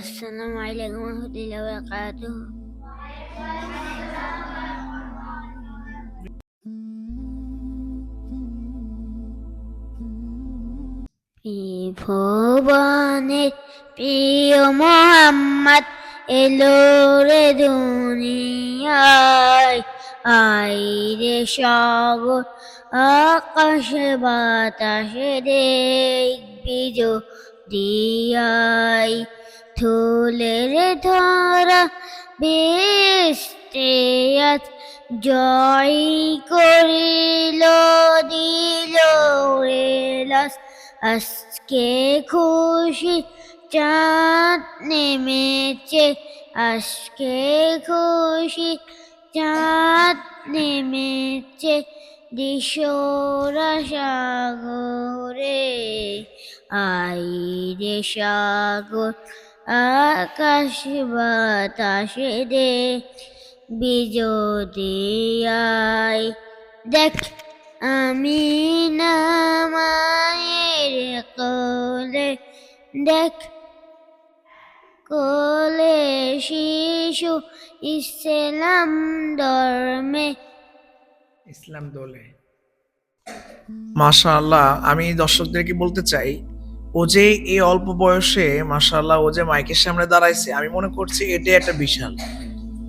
আসসালামু আলাইকুম রহমতুল্লাহ বারাকাতু ভবনে প্রিয় মোহাম্মদ, এলো রে দুনিয়ায় রে সব আকাশে বাতাসে দেখবি দিয়াই থুলের ধরা আজ জয় করিল, দিল এলাস। আজকে খুশি চাঁদ নেমেছে, আজকে খুশি চাঁদ নেমেছে, দিশোরা সাগরে আই রে সাগর আকাশ বাতাসে দে বিজোদিয়াই দেখ, আমি না মায়ের কোলে, দেখ, কোলে শিশু ইসলাম ধর্মে। ইসলাম দোলে। মাশাআল্লাহ, আমি দর্শকদেরকে বলতে চাই ও যে এই অল্প বয়সে মাশাআল্লাহ ও যে মাইকের সামনে দাঁড়াইছে আমি মনে করছি এটাই একটা বিশাল।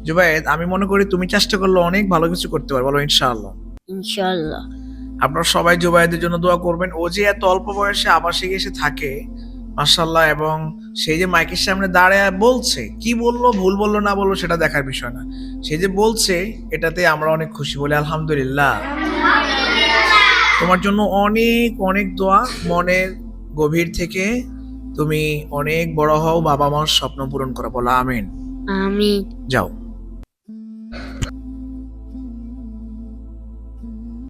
জুবায়েদ আমি মনে করি তুমি চেষ্টা করলে অনেক ভালো কিছু করতে পারবে বলো ইনশাআল্লাহ। ইনশাল্লাহ আপনারা সবাই জুবায়েদের জন্য দোয়া করবেন। ও যে এত অল্প বয়সে আবাসিক এসে থাকে মাশাআল্লাহ এবং সেই যে মাইকের সামনে দাঁড়ায় বলছে কি বলল ভুল বলল না বলল সেটা দেখার বিষয় না। সে যে বলছে এটাতে আমরা অনেক খুশি বলি আলহামদুলিল্লাহ। তোমার জন্য অনেক অনেক দোয়া মনের গভীর থেকে তুমি অনেক বড় হও বাবা মার স্বপ্ন পূরণ করো। বলো আমিন। আমি যাও।